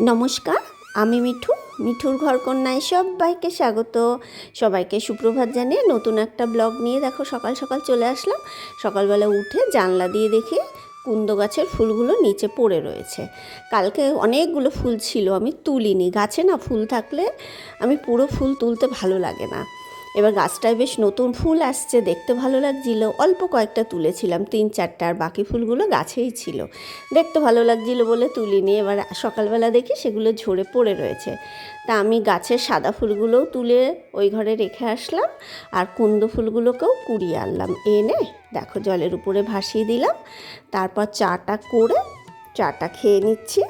নমস্কার, আমি মিঠু, মিঠুর ঘর কন্যায় সবাইকে স্বাগত। সবাইকে সুপ্রভাত জানিয়ে নতুন একটা ব্লগ নিয়ে দেখো, সকাল সকাল চলে আসলাম। সকালবেলা উঠে জানলা দিয়ে দেখি কুন্দ গাছের ফুলগুলো নিচে পড়ে রয়েছে। কালকে অনেকগুলো ফুল ছিল, আমি তুলিনি। গাছে না ফুল থাকলে আমি পুরো ফুল তুলতে ভালো লাগে না। এবার গাছটায় বেশ নতুন ফুল আসছে, দেখতে ভালো লাগছিল। অল্প কয়েকটা তুলেছিলাম, তিন চারটা, আর বাকি ফুলগুলো গাছেই ছিল। দেখতে ভালো লাগছিল বলে তুলিনি, এবার সকালবেলা দেখি সেগুলো ঝরে পড়ে রয়েছে। তা আমি গাছের সাদা ফুলগুলোও তুলে ওই ঘরে রেখে আসলাম, আর কুন্দ ফুলগুলোকেও কুড়িয়ে আনলাম। এনে দেখো জলের উপরে ভাসিয়ে দিলাম, তারপর চাটা করে চাটা খেয়ে নিচ্ছি।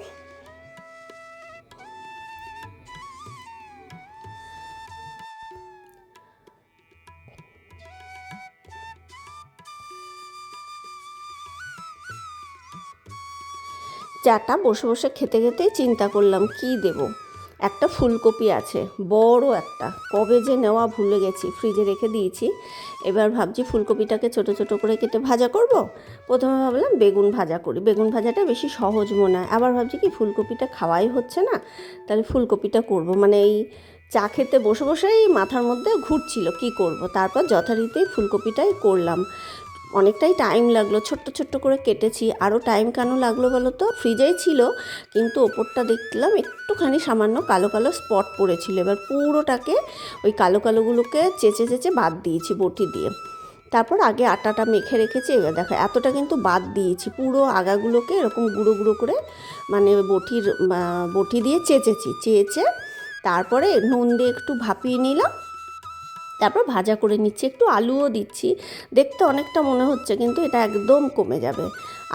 চাটা বসে বসে খেতে খেতেই চিন্তা করলাম, কি দেব? একটা ফুলকপি আছে, বড় একটা। কবে যে নেওয়া ভুলে গেছি, ফ্রিজে রেখে দিয়েছি। এবার ভাবছি ফুলকপিটাকে ছোট ছোট করে কেটে ভাজা করব। প্রথমে ভাবলাম বেগুন ভাজা করি। বেগুন ভাজাটা বেশি সহজ মনে হয়। আবার ভাবছি কি, ফুলকপিটা খাওয়াই হচ্ছে না? তাহলে ফুলকপিটা করব। মানে এই চা খেতে বসে বসেই মাথার মধ্যে ঘুরছিল, কি করব? তারপর যথারীতি ফুলকপিটাই করলাম। অনেকটাই টাইম লাগল, ছোট্ট ছোট্ট করে কেটেছি। আরও টাইম কেন লাগল বলো তো? ফ্রিজেই ছিল, কিন্তু ওপরটা দেখলাম একটুখানি সামান্য কালো কালো স্পট পড়েছিল। এবার পুরোটাকে ওই কালো কালোগুলোকে চেঁচে চেঁচে বাদ দিয়েছি বটি দিয়ে। তারপর আগে আটাটা মেখে রেখেছি, এবার দেখো, এতটা কিন্তু বাদ দিয়েছি। পুরো আগাগুলোকে এরকম গুঁড়ো গুঁড়ো করে মানে বটির বটি দিয়ে চেঁচেছি। চেঁচে তারপরে নুন দিয়ে একটু ভাপিয়ে নিলাম। তারপর ভাজা করে নিচ্ছি, একটু আলুও দিচ্ছি। দেখতে অনেকটা মনে হচ্ছে, কিন্তু এটা একদম কমে যাবে।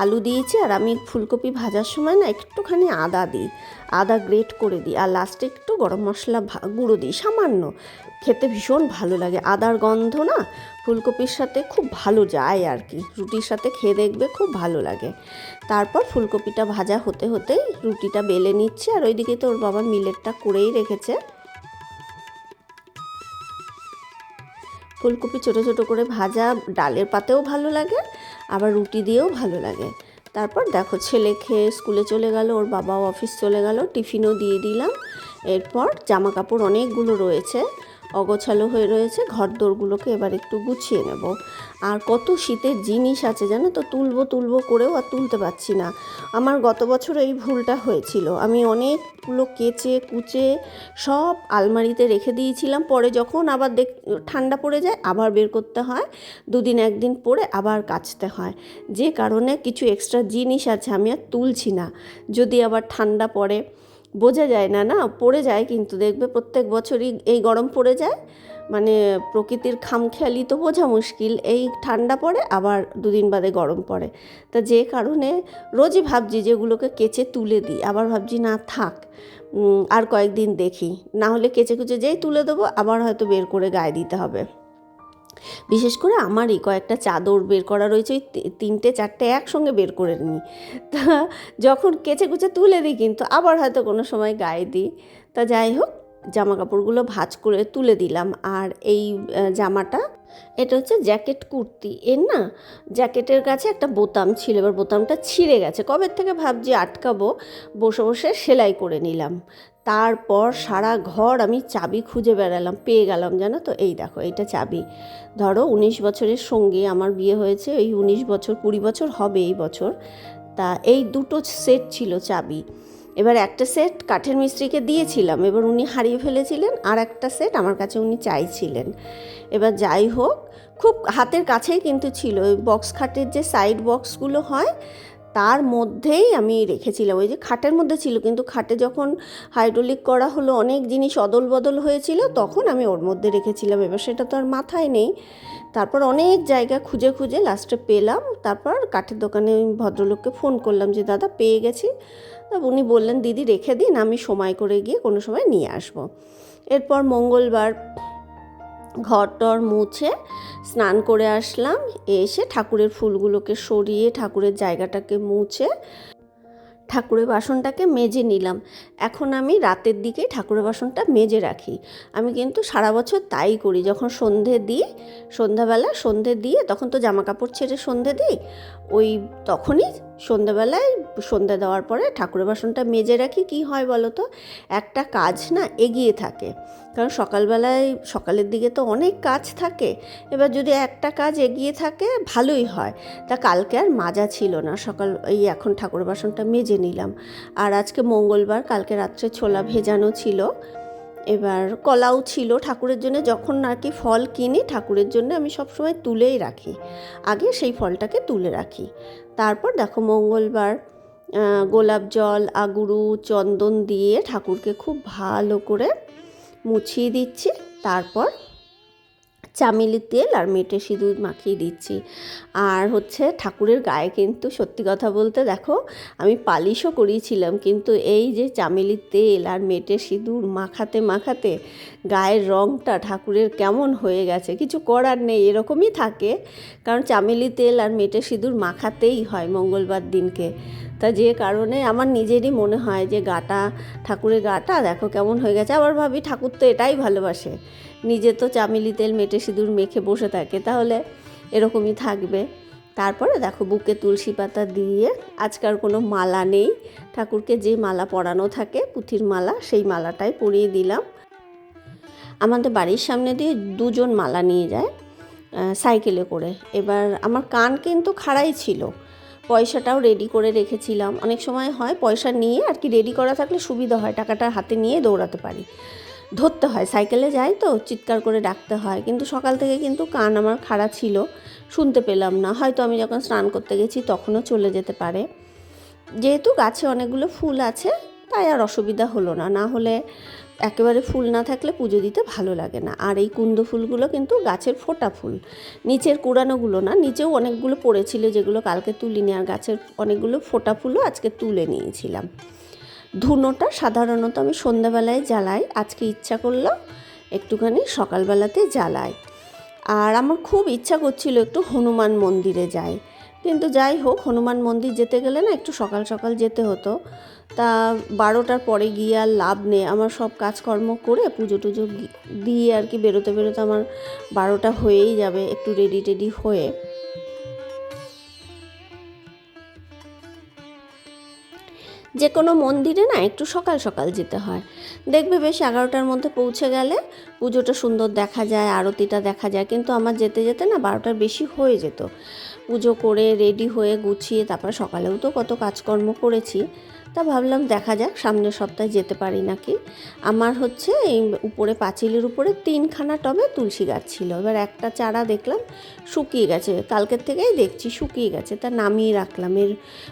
আলু দিয়েছি আর আমি ফুলকপি ভাজার সময় না একটুখানি আদা দিই, আদা গ্রেট করে দিই আর লাস্টে একটু গরম মশলা গুঁড়ো দিই, সামান্য। খেতে ভীষণ ভালো লাগে, আদার গন্ধ না ফুলকপির সাথে খুব ভালো যায় আর কি, রুটির সাথে খেয়ে দেখবে খুব ভালো লাগে। তারপর ফুলকপিটা ভাজা হতে হতেই রুটিটা বেলে নিচ্ছে আর ওইদিকে তো ওর বাবা মিলেটটা করেই রেখেছে। ফুলকপি ছোটো ছোটো করে ভাজা, ডালের পাতেও ভালো লাগে, আবার রুটি দিয়েও ভালো লাগে। তারপর দেখো ছেলে খেয়ে স্কুলে চলে গেল, ওর বাবাও অফিস চলে গেল, টিফিনও দিয়ে দিলাম। এরপর জামা কাপড় অনেকগুলো রয়েছে। অগোছালো হয়ে রয়েছে ঘর দোরগুলোকে এবার একটু গুছিয়ে নেব। আর কত শীতের জিনিস আছে জানো তো? তুলবো তুলবো করেও আর তুলতে পারছি না। আমার গত বছর এই ভুলটা হয়েছিল। আমি অনেকগুলো কেচে, কুচে সব আলমারিতে রেখে দিয়েছিলাম। পরে যখন আবার দেখ, ঠান্ডা পড়ে যায়, আবার বের করতে হয়। দুদিন একদিন পরে আবার কাচতে হয়। যে কারণে কিছু এক্সট্রা জিনিস আছে আমি আর তুলছি না। যদি আবার ঠান্ডা পড়ে বোঝা যায় না না? পড়ে যায় কিন্তু। দেখবে প্রত্যেক বছরই এই গরম পড়ে যায়। মানে প্রকৃতির খামখেয়ালি তো বোঝা মুশকিল। এই ঠান্ডা পড়ে, আবার দুদিন বাদে গরম পড়ে। তা যে কারণে রোজই ভাবছি যেগুলোকে কেচে তুলে দিই। আবার ভাবছি, না, থাক আর কয়েকদিন দেখি। না হলে কেচে কুচে যেই তুলে দেবো, আবার হয়তো বের করে গায়ে দিতে হবে। বিশেষ করে আমার এই কয়েকটা চাদর বের করা রয়েছে ওই তিনটে চারটে একসঙ্গে বের করে নিই। তা যখন কেচে কুচে তুলে দিই কিন্তু আবার হয়তো কোনো সময় গায়ে দিই। তা যাই হোক জামা কাপড়গুলো ভাঁজ করে তুলে দিলাম। আর এই জামাটা এটা হচ্ছে জ্যাকেট কুর্তি। এর না জ্যাকেটের কাছে একটা বোতাম ছিল, এবার বোতামটা ছিঁড়ে গেছে। কবে থেকে ভাবছি আটকাবো? বসে বসে সেলাই করে নিলাম। তারপর সারা ঘর আমি চাবি খুঁজে বেড়ালাম, পেয়ে গেলাম, জানো তো? এই দেখো, এইটা চাবি। ধরো উনিশ বছরের সঙ্গে আমার বিয়ে হয়েছে, এই উনিশ বছর, কুড়ি বছর হবে এই বছর। তা এই দুটো সেট ছিল চাবি। এবার একটা সেট কাঠের মিস্ত্রিকে দিয়েছিলাম। এবার উনি হারিয়ে ফেলেছিলেন, আর একটা সেট আমার কাছে উনি চাইছিলেন। এবার যাই হোক, খুব হাতের কাছেই কিন্তু ছিল। ওই বক্স খাটের যে সাইড বক্সগুলো হয়, তার মধ্যেই আমি রেখেছিলাম। ওই যে খাটের মধ্যে ছিল, কিন্তু খাটে যখন হাইড্রোলিক করা হলো, অনেক জিনিস অদল বদল হয়েছিল, তখন আমি ওর মধ্যে রেখেছিলাম। এবার সেটা তো আর মাথায় নেই। তারপর অনেক জায়গা খুঁজে খুঁজে লাস্টে পেলাম। তারপর কাঠের দোকানে ওই ভদ্রলোককে ফোন করলাম যে, দাদা, পেয়ে গেছি। তা উনি বললেন, দিদি, রেখে দিন, আমি সময় করে গিয়ে কোনো সময় নিয়ে আসব। এরপর মঙ্গলবার ঘর টর মুছে স্নান করে আসলাম। এসে ঠাকুরের ফুলগুলোকে সরিয়ে ঠাকুরের জায়গাটাকে মুছে ঠাকুরের বাসনটাকে মেজে নিলাম। এখন আমি রাতের দিকে ঠাকুরের বাসনটা মেজে রাখি। আমি কিন্তু সারা বছর তাই করি। যখন সন্ধে দিই, সন্ধ্যাবেলা সন্ধে দিয়ে, তখন তো জামা কাপড় ছেড়ে সন্ধে দিই, ওই তখনই সন্ধেবেলায় সন্ধে দেওয়ার পরে ঠাকুরের বাসনটা মেজে রাখি, কি হয় বলো তো? একটা কাজ না এগিয়ে থাকে। কারণ সকালবেলায়, সকালের দিকে তো অনেক কাজ থাকে। এবার যদি একটা কাজ এগিয়ে থাকে, ভালোই হয়। তা কালকে আর মাজা ছিল না। সকাল, এই এখন ঠাকুর বাসনটা মেজে নিলাম। আর আজকে মঙ্গলবার, কালকে রাত্রে ছোলা ভেজানো ছিল। এবার কলাও ছিল ঠাকুরের জন্য, যখন আর কি ফল কিনি ঠাকুরের জন্য আমি সবসময় তুলেই রাখি। আগে সেই ফলটাকে তুলে রাখি। তারপর দেখো মঙ্গলবার গোলাপ জল, আগুরু, চন্দন দিয়ে ঠাকুরকে খুব ভালো করে মুছিয়ে দিচ্ছি। তারপর চামেলির তেল আর মেটে সিঁদুর মাখিয়ে দিচ্ছি। আর হচ্ছে ঠাকুরের গায়ে কিন্তু সত্যি কথা বলতে দেখো, আমি পালিশও করিয়েছিলাম, কিন্তু এই যে চামেলির তেল আর মেটে সিঁদুর মাখাতে মাখাতে গায়ের রঙটা ঠাকুরের কেমন হয়ে গেছে, কিছু করার নেই, এরকমই থাকে। কারণ চামেলি তেল আর মেটে সিঁদুর মাখাতেই হয় মঙ্গলবার দিনকে। তা যে কারণে আমার নিজেরই মনে হয় যে গাটা, ঠাকুরের গাটা দেখো কেমন হয়ে গেছে। আবার ভাবি ঠাকুর তো এটাই ভালোবাসে। নিজে তো চামেলি তেল মেটে সিঁদুর মেখে বসে থাকে, তাহলে এরকমই থাকবে। তারপরে দেখো বুকে তুলসী পাতা দিয়ে আজকাল কোনো মালা নেই। ঠাকুরকে যে মালা পরানো থাকে, পুঁথির মালা, সেই মালাটাই পরিয়ে দিলাম। আমাদের বাড়ির সামনে দিয়ে দুজন মালা নিয়ে যায় সাইকেলে করে। এবার আমার কান কিন্তু খাড়াই ছিল। পয়সাটাও রেডি করে রেখেছিলাম। অনেক সময় হয় পয়সা নিয়ে আর কি রেডি করা থাকলে সুবিধা হয়, টাকাটা হাতে নিয়ে দৌড়াতে পারি। ধরতে হয় সাইকেলে যাই তো চিৎকার করে ডাকতে হয়। কিন্তু সকাল থেকে কিন্তু কান আমার খাড়া ছিল, শুনতে পেলাম না। হয়তো আমি যখন স্নান করতে গেছি তখনও চলে যেতে পারে। যেহেতু গাছে অনেকগুলো ফুল আছে, তাই আর অসুবিধা হলো না। না হলে একেবারে ফুল না থাকলে পুজো দিতে ভালো লাগে না। আর এই কুন্দ ফুলগুলো কিন্তু গাছের ফোটা ফুল। নিচের কুড়ানোগুলো না, নিচেও অনেকগুলো পড়েছিল যেগুলো কালকে তুলিনি আর গাছের অনেকগুলো ফোটা ফুলও আজকে তুলে নিয়েছিলাম। ধুনোটা সাধারণত আমি সন্ধ্যাবেলায় জ্বালাই, আজকে ইচ্ছা করল একটুখানি সকালবেলাতে জ্বালাই। আর আমার খুব ইচ্ছা করছিল একটু হনুমান মন্দিরে যাই। কিন্তু যাই হোক, হনুমান মন্দির যেতে গেলে না একটু সকাল সকাল যেতে হতো। তা বারোটার পরে গিয়ে আর লাভ নেই। আমার সব কাজকর্ম করে পুজো টুজো দিয়ে আর কি বেরোতে বেরোতে আমার বারোটা হয়েই যাবে একটু রেডি টেডি হয়ে। যে কোনো মন্দিরে না একটু সকাল সকাল যেতে হয়। দেখবে বেশ এগারোটার মধ্যে পৌঁছে গেলে পুজোটা সুন্দর দেখা যায়, আরতিটা দেখা যায়, কিন্তু আমার যেতে যেতে না বারোটার বেশি হয়ে যেত। পুজো করে রেডি হয়ে গুছিয়ে তারপর সকালেও তো কত কাজকর্ম করেছি। তা ভাবলাম দেখা যাক, সামনের সপ্তাহে যেতে পারি নাকি। আমার হচ্ছে এই উপরে পাঁচিলের উপরে তিনখানা টবে তুলসী গাছ ছিল। এবার একটা চারা দেখলাম শুকিয়ে গেছে। কালকের থেকেই দেখছি শুকিয়ে গেছে। তা নামিয়ে রাখলাম। এর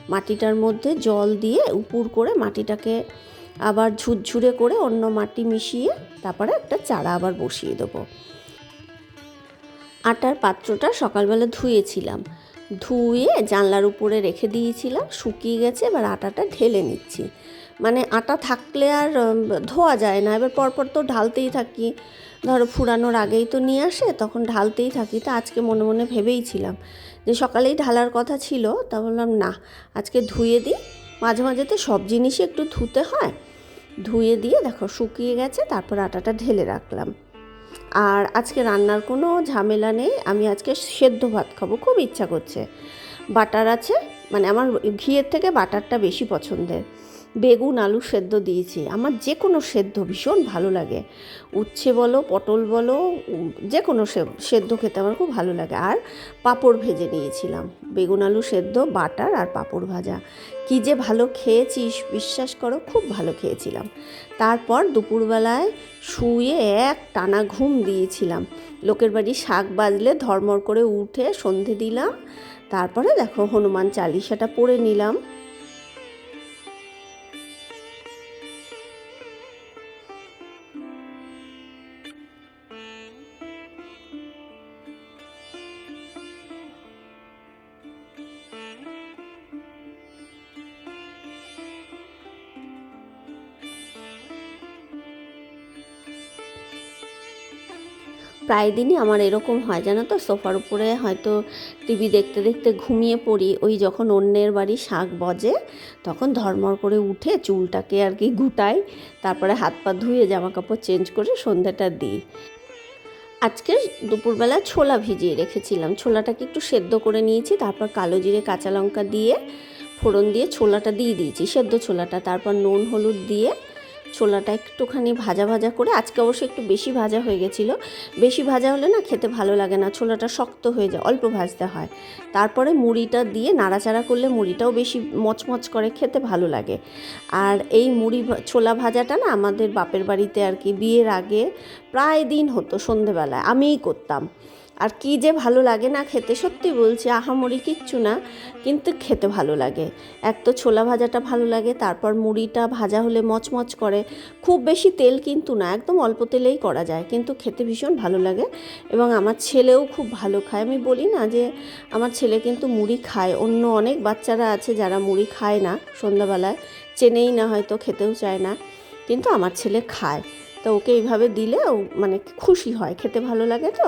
মাটিটার মধ্যে জল দিয়ে উপুর করে মাটিটাকে আবার ঝুরঝুরে করে অন্য মাটি মিশিয়ে তারপরে একটা চারা আবার বসিয়ে দেবো। আটার পাত্রটা সকালবেলা ধুয়েছিলাম। ধুয়ে জানলার উপরে রেখে দিয়েছিলাম, শুকিয়ে গেছে, এবার আটাটা ঢেলে নিচ্ছি। মানে আটা থাকলে আর ধোয়া যায় না। এবার পরপর তো ঢালতেই থাকি। ধরো ফুরানোর আগেই তো নিয়ে আসে, তখন ঢালতেই থাকি। তা আজকে মনে মনে ভেবেইছিলাম যে সকালেই ঢালার কথা ছিল, তা বললাম, না, আজকে ধুয়ে দিই। মাঝে মাঝে তো সব জিনিসই একটু ধুতে হয়। ধুয়ে দিয়ে দেখো শুকিয়ে গেছে, তারপর আটাটা ঢেলে রাখলাম। আর আজকে রান্নার কোনো ঝামেলা নেই। আমি আজকে সেদ্ধ ভাত খাব, খুব ইচ্ছা করছে। বাটার আছে মানে আমার ঘিয়ের থেকে বাটারটা বেশি পছন্দের। বেগুন, আলু সেদ্ধ দিয়েছি। আমার যে কোনো সেদ্ধ ভীষণ ভালো লাগে। উচ্ছে বলো, পটল বলো যে কোনো সেদ্ধ খেতে আমার খুব ভালো লাগে। আর পাঁপড় ভেজে নিয়েছিলাম। বেগুন, আলু সেদ্ধ, বাটার আর পাঁপড় ভাজা। কী যে ভালো খেয়েছিস, বিশ্বাস করো, খুব ভালো খেয়েছিলাম। তারপর দুপুরবেলায় শুয়ে এক টানা ঘুম দিয়েছিলাম। লোকের বাড়ি শাক বাজলে ধর্মর করে উঠে সন্ধে দিলাম। তারপরে দেখো হনুমান চালিশাটা পড়ে নিলাম। প্রায় দিনই আমার এরকম হয়, জানো তো? সোফার উপরে হয়তো টিভি দেখতে দেখতে ঘুমিয়ে পড়ি। ওই যখন অন্যের বাড়ি শাক বজে, তখন ধর্মর করে উঠে চুলটাকে আর কি গুটাই, তারপরে হাত পা ধুয়ে জামা কাপড় চেঞ্জ করে সন্ধ্যাটা দিই। আজকে দুপুরবেলা ছোলা ভিজিয়ে রেখেছিলাম। ছোলাটাকে একটু সেদ্ধ করে নিয়েছি, তারপর কালো জিরে, কাঁচা লঙ্কা দিয়ে ফোড়ন দিয়ে ছোলাটা দিয়ে দিয়েছি। সেদ্ধ ছোলাটা, তারপর নুন, হলুদ দিয়ে ছোলাটা একটুখানি ভাজা ভাজা করে, আজকে অবশ্য একটু বেশি ভাজা হয়ে গেছিল। বেশি ভাজা হলে না খেতে ভালো লাগে না, ছোলাটা শক্ত হয়ে যায়, অল্প ভাজতে হয়। তারপরে মুড়িটা দিয়ে নাড়াচাড়া করলে মুড়িটাও বেশি মচমচ করে খেতে ভালো লাগে। আর এই মুড়ি ছোলা ভাজাটা না আমাদের বাপের বাড়িতে আর কি বিয়ের আগে প্রায় দিন হতো সন্ধেবেলায়, আমিই করতাম। আর কি যে ভালো লাগে না খেতে, সত্যি বলছি, আহামরি কিচ্ছু না, কিন্তু খেতে ভালো লাগে। এক তো ছোলা ভাজাটা ভালো লাগে, তারপর মুড়িটা ভাজা হলে মচমচ করে। খুব বেশি তেল কিন্তু না, একদম অল্প তেলেই করা যায়, কিন্তু খেতে ভীষণ ভালো লাগে এবং আমার ছেলেও খুব ভালো খায়। আমি বলি না যে আমার ছেলে কিন্তু মুড়ি খায়, অন্য অনেক বাচ্চারা আছে যারা মুড়ি খায় না সন্ধ্যাবেলায়, চেনেই না হয়তো, খেতেও চায় না, কিন্তু আমার ছেলে খায়। তো ওকে এইভাবে দিলে মানে খুশি হয়, খেতে ভালো লাগে তো।